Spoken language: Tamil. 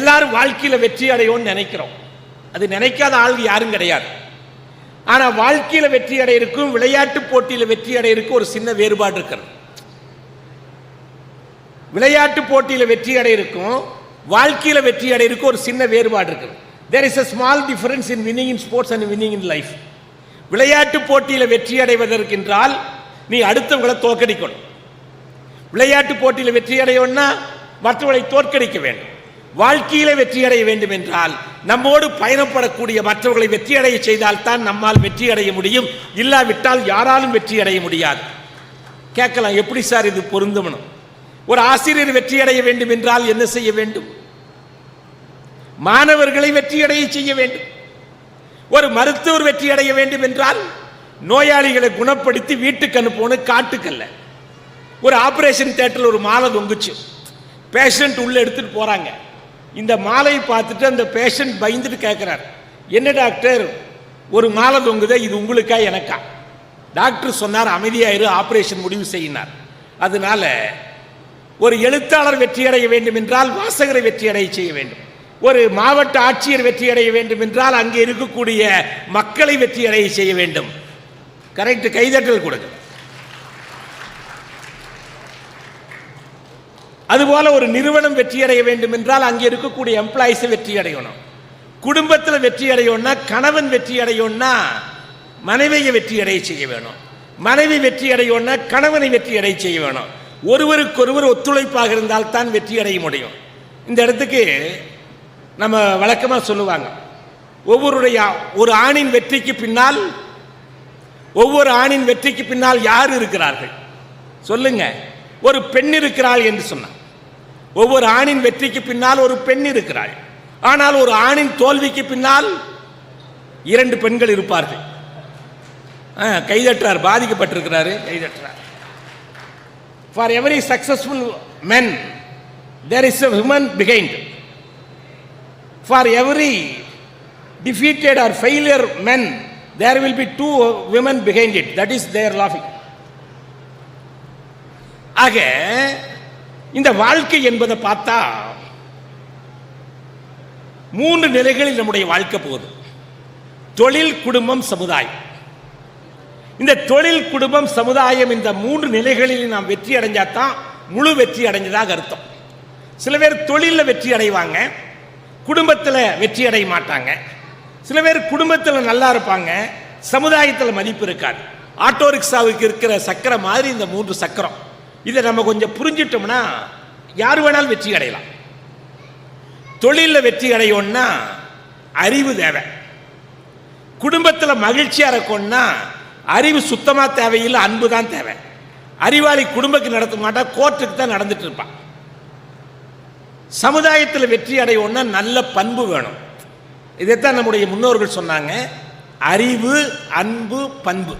எல்லாரும் வாழ்க்கையில் வெற்றி அடையோன்னு நினைக்கிறோம். அது நினைக்காத ஆள் யாரும் கிடையாது. ஆனால் வாழ்க்கையில் வெற்றி அடையிருக்கும் விளையாட்டு போட்டியில் வெற்றி அடையிருக்கும் ஒரு சின்ன வேறுபாடு இருக்கிறது. விளையாட்டு போட்டியில் வெற்றி அடையிருக்கும் வாழ்க்கையில் வெற்றி அடையிருக்கும் ஒரு சின்ன வேறுபாடு இருக்குது. There is a small difference in winning in sports and winning in life விளையாட்டு போட்டியில் வெற்றி அடைவதற்கென்றால் நீ அடுத்தவங்களை தோற்கடிக்கணும். விளையாட்டு போட்டியில் வெற்றி அடையணும்னா மற்றவர்களை தோற்கடிக்க வேண்டும். வாழ்க்கையில வெற்றி அடைய வேண்டும் என்றால் நம்மோடு பயணப்படக்கூடிய மற்றவர்களை வெற்றி அடைய செய்தால் தான் நம்மால் வெற்றி அடைய முடியும். இல்லாவிட்டால் யாராலும் வெற்றி அடைய முடியாது. கேட்கலாம் எப்படி சார் இது பொருந்துமணும் ஒரு ஆசிரியர் வெற்றி அடைய வேண்டும் என்றால் என்ன செய்ய வேண்டும்? மாணவர்களை வெற்றி அடைய செய்ய வேண்டும். ஒரு மருத்துவர் வெற்றி அடைய வேண்டும் என்றால் நோயாளிகளை குணப்படுத்தி வீட்டுக்கு அனுப்பணும் காட்டுக்கல்ல. ஒரு ஆபரேஷன் தேட்டரில் ஒரு மாலை தொங்குச்சு. பேஷண்ட் உள்ள எடுத்துட்டு போறாங்க. இந்த மாலையை பார்த்துட்டு அந்த பேஷண்ட் பயந்துட்டு கேட்குறார் என்ன டாக்டர்? ஒரு மாலை தொங்குதே இது உங்களுக்கா எனக்கா? டாக்டர் சொன்னார் அமைதியாயிரு ஆப்ரேஷன் முடிவு செய்யினார். அதனால ஒரு எழுத்தாளர் வெற்றியடைய வேண்டும் என்றால் வாசகரை வெற்றியடைய செய்ய வேண்டும். ஒரு மாவட்ட ஆட்சியர் வெற்றி அடைய வேண்டும் என்றால் அங்கே இருக்கக்கூடிய மக்களை வெற்றியடைய செய்ய வேண்டும். கரெக்ட் கைதட்டல் கொடுங்க. அதுபோல ஒரு நிறுவனம் வெற்றி அடைய வேண்டும் என்றால் அங்கே இருக்கக்கூடிய எம்ப்ளாயிஸை வெற்றி அடையணும் குடும்பத்தில் வெற்றி அடையணும்னா கணவன் வெற்றி அடையணும்னா மனைவியை வெற்றி அடைய செய்ய வேணும். மனைவி வெற்றி அடையணும்னா கணவனை வெற்றி அடைய செய்ய வேணும். ஒருவருக்கொருவர் ஒத்துழைப்பாக இருந்தால் தான் வெற்றி அடைய முடியும். இந்த இடத்துக்கு நம்ம வழக்கமாக சொல்லுவாங்க ஒவ்வொருடைய ஒரு ஆணின் வெற்றிக்கு பின்னால் ஒவ்வொரு ஆணின் வெற்றிக்கு பின்னால் யார் இருக்கிறார்கள்? சொல்லுங்க. ஒரு பெண் இருக்கிறாள் என்று சொன்னார். ஒவ்வொரு ஆணின் வெற்றிக்கு பின்னால் ஒரு பெண் இருக்கிறாள். ஆனால் ஒரு ஆணின் தோல்விக்கு பின்னால் இரண்டு பெண்கள் இருப்பார்கள். கைதற்றார் பாதிக்கப்பட்டிருக்கிறாரு கைதற்றார் for every successful men there is a woman for every defeated or failure men there will be two women behind it that is there லாஃபிங் ஆக இந்த வாழ்க்கை என்பதை பார்த்தா மூன்று நிலைகளில் நம்முடைய வாழ்க்கை போகுது. தொழில் குடும்பம் சமுதாயம். இந்த தொழில் குடும்பம் சமுதாயம் இந்த மூன்று நிலைகளில் நாம் வெற்றி அடைஞ்சா தான் முழு வெற்றி அடைஞ்சதாக அர்த்தம். சில பேர் தொழிலில் வெற்றி அடைவாங்க குடும்பத்தில் வெற்றி அடைய மாட்டாங்க. சில பேர் குடும்பத்தில் நல்லா இருப்பாங்க சமுதாயத்தில் மதிப்பு இருக்காது. ஆட்டோ ரிக்ஷாவுக்கு இருக்கிற சக்கரம் மாதிரி இந்த மூன்று சக்கரம். இதை நம்ம கொஞ்சம் புரிஞ்சிட்டோம்னா யார் வேணாலும் வெற்றி அடையலாம். தொழிலில் வெற்றி அடையணும்னா அறிவு தேவை. குடும்பத்தில் மகிழ்ச்சியாக இருக்கணும்னா அறிவு சுத்தமாக தேவையில்லை அன்பு தான் தேவை. அறிவாளி குடும்பத்துக்கு நடத்த மாட்டா கோர்ட்டுக்கு தான் நடந்துட்டு இருப்பான் சமுதாயத்தில் வெற்றி அடையணும்னா நல்ல பண்பு வேணும். இதைத்தான் நம்முடைய முன்னோர்கள் சொன்னாங்க. அறிவு அன்பு பண்பு.